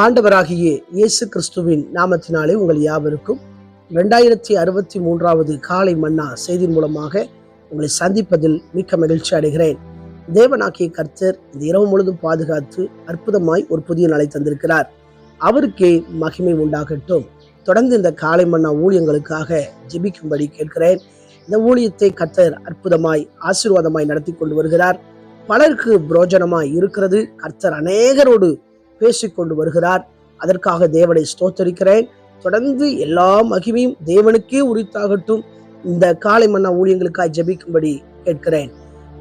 ஆண்டவராகிய இயேசு கிறிஸ்துவின் நாமத்தினாலே உங்கள் யாவருக்கும் ரெண்டாயிரத்தி அறுபத்தி மூன்றாவது காலை மன்னா செய்தி மூலமாக உங்களை சந்திப்பதில் மிக்க மகிழ்ச்சி அடைகிறேன். தேவனாகிய கர்த்தர் இந்த இரவு முழுதும் பாதுகாத்து அற்புதமாய் ஒரு புதிய நாளை தந்திருக்கிறார். அவருக்கே மகிமை உண்டாகட்டும். தொடர்ந்து இந்த காலை மன்னா ஊழியங்களுக்காக ஜெபிக்கும்படி கேட்கிறேன். இந்த ஊழியத்தை கர்த்தர் அற்புதமாய் ஆசீர்வாதமாய் நடத்தி கொண்டு வருகிறார். பலருக்கு புரோஜனமாய் இருக்கிறது. கர்த்தர் அநேகரோடு பேசிக்கொண்டு வருகிறார். அதற்காக தேவனை ஸ்தோத்தரிக்கிறேன். தொடர்ந்து எல்லா மகிமையும் தேவனுக்கே உரித்தாகட்டும். இந்த காலை மன்னா ஊழியங்களுக்காக ஜெபிக்கும்படி கேட்கிறேன்.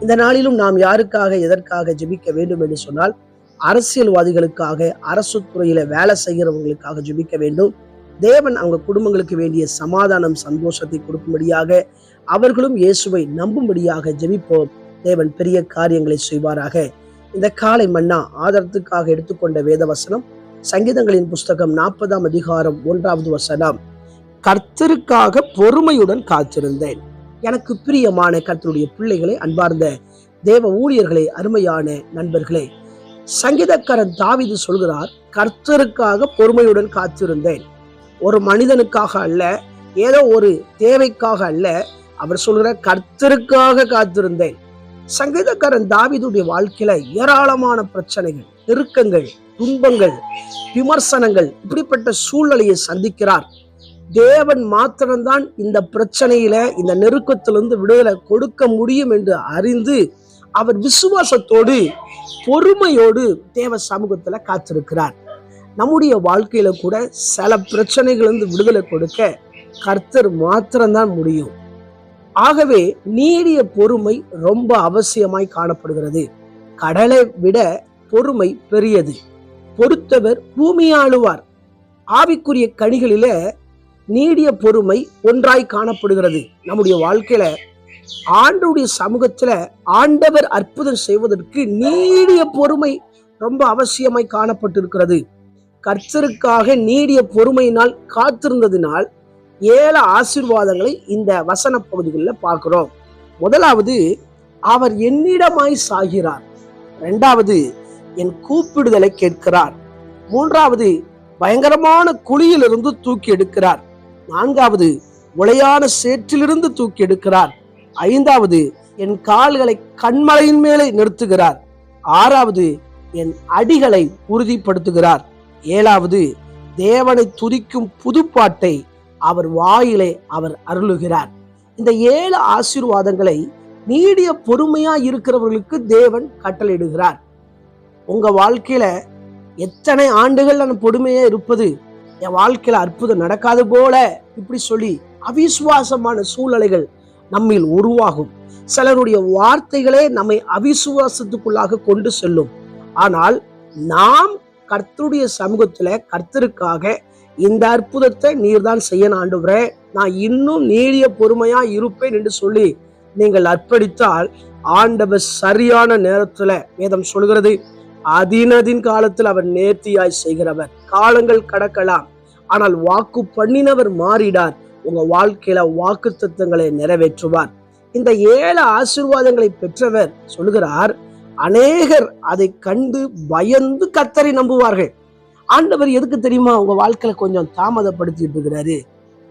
இந்த நாளிலும் நாம் யாருக்காக எதற்காக ஜெபிக்க வேண்டும் என்று சொன்னால் அரசியல்வாதிகளுக்காக அரசு துறையில வேலை செய்கிறவங்களுக்காக ஜெபிக்க வேண்டும். தேவன் அவங்க குடும்பங்களுக்கு வேண்டிய சமாதானம் சந்தோஷத்தை கொடுக்கும்படியாக அவர்களும் இயேசுவை நம்பும்படியாக ஜெபிப்போம். தேவன் பெரிய காரியங்களை செய்வாராக. இந்த காலை மன்னா ஆதரத்துக்காக எடுத்துக்கொண்ட வேத வசனம் சங்கீதங்களின் புஸ்தகம் நாற்பதாம் அதிகாரம் ஒன்றாவது வசனம். கர்த்தருக்காக பொறுமையுடன் காத்திருந்தேன். எனக்கு பிரியமான கர்த்தருடைய பிள்ளைகளை அன்பார்ந்த தேவ ஊழியர்களே அருமையான நண்பர்களே சங்கீதக்காரன் தாவிது சொல்கிறார் கர்த்தருக்காக பொறுமையுடன் காத்திருந்தேன். ஒரு மனிதனுக்காக அல்ல ஏதோ ஒரு தேவைக்காக அல்ல அவர் சொல்கிற கர்த்தருக்காக காத்திருந்தேன். சங்கீதக்காரன் தாவிதுடைய வாழ்க்கையில ஏராளமான பிரச்சனைகள் நெருக்கங்கள் துன்பங்கள் விமர்சனங்கள் இப்படிப்பட்ட சூழ்நிலையை சந்திக்கிறார். தேவன் மாத்திரம்தான் இந்த பிரச்சனையில இந்த நெருக்கத்திலிருந்து விடுதலை கொடுக்க முடியும் என்று அறிந்து அவர் விசுவாசத்தோடு பொறுமையோடு தேவ சமூகத்துல காத்திருக்கிறார். நம்முடைய வாழ்க்கையில கூட சில பிரச்சனைகளிலிருந்து விடுதலை கொடுக்க கர்த்தர் மாத்திரம்தான் முடியும். ஆகவே நீடிய பொறுமை ரொம்ப அவசியமாய் காணப்படுகிறது. கடலை விட பொறுமை பெரியது. பொறுத்தவர் பூமி ஆளுவார். ஆவிக்குரிய கனிகளில நீடிய பொறுமை ஒன்றாய் காணப்படுகிறது. நம்முடைய வாழ்க்கையில ஆண்டுடைய சமூகத்துல ஆண்டவர் அற்புதம் செய்வதற்கு நீடிய பொறுமை ரொம்ப அவசியமாய் காணப்பட்டிருக்கிறது. கர்த்தருக்காக நீடிய பொறுமையினால் காத்திருந்ததினால் ஏழு ஆசீர்வாதங்களை இந்த வசன பகுதிகளில் பார்க்கிறோம். முதலாவது அவர் என்னிடமாய் சாகிறார். ரெண்டாவது என் கூப்பிடுதலை கேட்கிறார். மூன்றாவது பயங்கரமான குழியிலிருந்து தூக்கி எடுக்கிறார். நான்காவது உளையான சேற்றிலிருந்து தூக்கி எடுக்கிறார். ஐந்தாவது என் கால்களை கண்மலையின் மேலே நிறுத்துகிறார். ஆறாவது என் அடிகளை உறுதிப்படுத்துகிறார். ஏழாவது தேவனை துதிக்கும் புதுப்பாட்டை அவர் வாயிலே அவர் அருளுகிறார். இந்த ஏழு ஆசீர்வாதங்களை நீடிய பொறுமையா இருக்கிறவர்களுக்கு தேவன் கட்டளையிடுகிறார். உங்க வாழ்க்கையில எத்தனை ஆண்டுகள் நான் பொறுமையா இருப்பது என் வாழ்க்கையில அற்புதம் நடக்காது போல இப்படி சொல்லி அவிசுவாசமான சூழ்நிலைகள் நம்மில் உருவாகும். சிலருடைய வார்த்தைகளே நம்மை அவிசுவாசத்துக்குள்ளாக கொண்டு செல்லும். ஆனால் நாம் கர்த்தருடைய சமூகத்துல கர்த்தருக்காக இந்த அற்புதத்தை நீர்தான் செய்யணும் ஆண்டவரே. நான் இன்னும் நீடிய பொறுமையா இருப்பேன் என்று சொல்லி நீங்கள் அர்ப்பணித்தால் ஆண்டவர் சரியான நேரத்துல வேதம் சொல்கிறது. அதினதின் காலத்தில் அவர் நேர்த்தியாய் செய்கிறவர். காலங்கள் கடக்கலாம் ஆனால் வாக்கு பண்ணினவர் மாறிடார். உங்க வாழ்க்கையில வாக்கு தத்துவங்களை நிறைவேற்றுவார். இந்த ஏழு ஆசீர்வாதங்களை பெற்றவர் சொல்கிறார் அநேகர் அதை கண்டு பயந்து கத்தரை நம்புவார்கள். ஆண்டவர் எதுக்கு தெரியுமா? உங்க வாழ்க்கையில கொஞ்சம் தாமதப்படுத்திட்டு இருக்கிறாரு.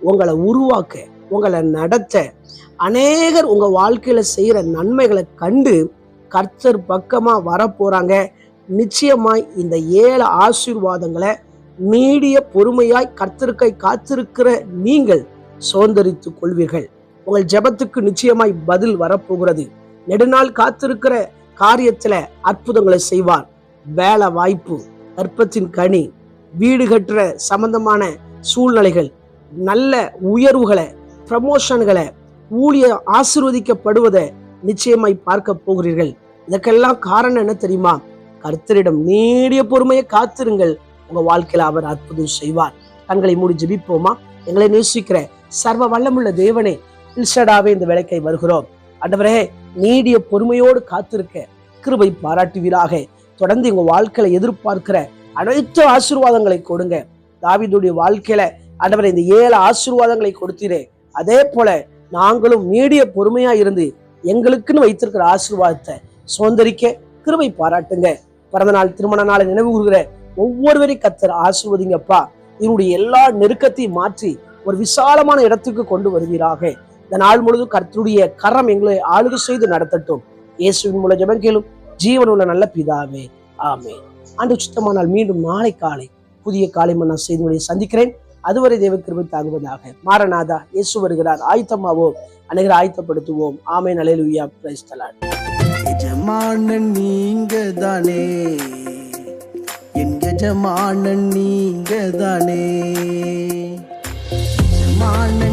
உங்களை உருவாக்க உங்களை நடத்த. அநேகர் உங்க வாழ்க்கையில செய்யற நன்மைகளை கண்டு கர்த்தர் பக்கமா வரப்போறாங்க. நிச்சயமாய் இந்த ஏழு ஆசீர்வாதங்களை நீடிய பொறுமையாய் கர்த்தருக்கை காத்திருக்கிற நீங்கள் சுதந்திரித்துக் கொள்வீர்கள். உங்கள் ஜெபத்துக்கு நிச்சயமாய் பதில் வரப்போகிறது. நெடுநாள் காத்திருக்கிற காரியத்துல அற்புதங்களை செய்வார். வேலை வாய்ப்பு. கற்பத்தின் கனி. வீடு கட்டுற சம்பந்தமான சூழ்நிலைகள் நல்ல உயர்வுகளை ப்ரமோஷன்களை ஊழிய ஆசிர்வதிக்கப்படுவதை நிச்சயமாய் பார்க்க போகிறீர்கள். இதற்கெல்லாம் காரணம் என்ன தெரியுமா? கர்த்தரிடம் நீடிய பொறுமையை காத்திருங்கள். உங்க வாழ்க்கையில அவர் அற்புதம் செய்வார். கண்களை மூடி ஜெபிப்போமா? எங்களை நேசிக்கிற சர்வ வல்லமுள்ள தேவனே இல்ஷடாவே இந்த விளக்கை வருகிறோம். ஆண்டவரே நீடிய பொறுமையோடு காத்திருக்க கிருபை பாராட்டுவீராக. தொடர்ந்து உங்க வாழ்க்கையில எதிர்பார்க்கிற அனைத்து ஆசீர்வாதங்களை கொடுங்க. தாவிதுடைய வாழ்க்கையில ஆண்டவரே இந்த ஏழு ஆசீர்வாதங்களை கொடுத்தீரே. அதே போல நாங்களும் நீடிய பொறுமையா இருந்து எங்களுக்குன்னு வைத்திருக்கிற ஆசீர்வாதத்தை சுதந்திரிக்க கிருவை பாராட்டுங்க. பிறந்த நாள் திருமண நாளை நினைவு கூறுகிற ஒவ்வொருவரையும் கத்தர் ஆசிர்வதிங்கப்பா. இவருடைய எல்லா நெருக்கத்தையும் மாற்றி ஒரு விசாலமான இடத்துக்கு கொண்டு வருவீராக. இந்த நாள் முழுதும் கர்த்தருடைய கரம் எங்களை ஆளுகை செய்து நடத்தட்டும். இயேசுவின் மூலம் ஜெபம் கேளும். ஜீவனுள்ள நல்ல பிதாவே ஆமே ஆண்டு சுத்தமானால் மீண்டும் நாளை காலை புதிய காலை மன்னா செய்திகளை சந்திக்கிறேன். அதுவரை தேவ கிருபை தாங்குவதாக. மாரநாதா இயேசு வருகிறார். ஆயத்தமாவோம் அனைவரை ஆயத்தப்படுத்துவோம். ஆமே நலையிலுயா பிரைஸ்தலான் எஜமானன் நீங்க தானே என் எஜமானன் நீங்க தானே எஜமானன்